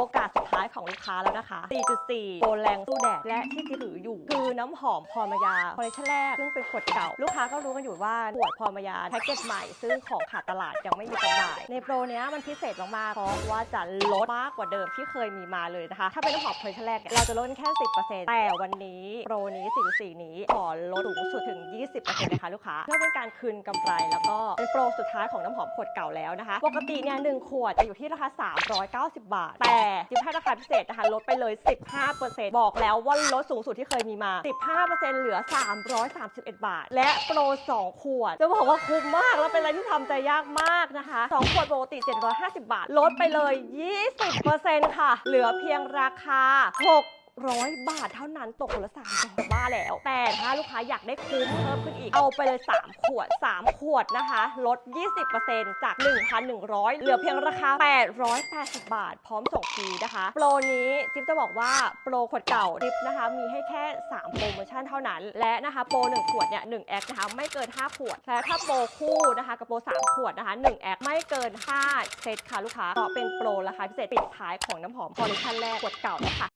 โอกาสสุดท้ายของลูกค้าแล้วนะคะ 4.4 โปรแรงสู้แดด และที่ถืออยู่ คือน้ำหอมพรมยาคอลเลคชันแรก ซึ่งเป็นขวดเก่า ลูกค้าก็รู้กันอยู่ว่าขวดพรมยาแพ็กเกจใหม่ ซึ่งของขาดตลาดยังไม่มีจำหน่าย ในโปรเนี้ยมันพิเศษมากๆเพราะว่าจะลดมากกว่าเดิมที่เคยมีมาเลยนะคะ ถ้าเป็นน้ำหอมคอลเลคชันแรกเนี่ยเราจะลดแค่ 10%แต่วันนี้ โปรนี้4.4นี้ขอลดสูงสุดถึง 20%นะคะลูกค้าเพื่อเป็นการคืนกำไร แล้วก็เป็นโปรสุดท้ายของน้ำหอมขวดเก่าแล้วนะคะ ปกติเนี่ยหนึ่งขวดจะอยู่ที่ราคา 390 บาท แต่จิ๊บให้ราคาพิเศษนะคะลดไปเลย 15%บอกแล้วว่าลดสูงสุดที่เคยมีมา 15%เหลือ 331 บาท และโปร 2 ขวด จะบอกว่าคุ้มมากแล้วเป็นอะไรที่ทำใจยากมากนะคะ 2 ขวดปกติ 750 บาท ลดไปเลย 20%ค่ะ เหลือเพียงราคา 6 ร้อยบาทเท่านั้นตกคนละสามร้อยบ้าแล้ว แต่ถ้าลูกค้าอยากได้คุ้มเพิ่มขึ้นอีก เอาไปเลย 3 ขวด 3 ขวดนะคะ ลด 20%จาก 1,100 เหลือเพียงราคา 880 บาท พร้อมส่งฟรีนะคะ โปรนี้จิ๊บจะบอกว่าโปรขวดเก่าจิ๊บนะคะมีให้แค่ 3 โปรโมชั่นเท่านั้น และนะคะโปร 1 ขวดเนี่ย1แอคนะคะไม่เกิน 5 ขวดและถ้าโปรคู่นะคะกับโปร 3 ขวดนะคะ1แอคไม่เกิน 5 เซตค่ะลูกค้าเพราะเป็นโปรราคาพิเศษปิดท้ายของน้ำหอมคอลเลคชันแรกขวดเก่านะคะ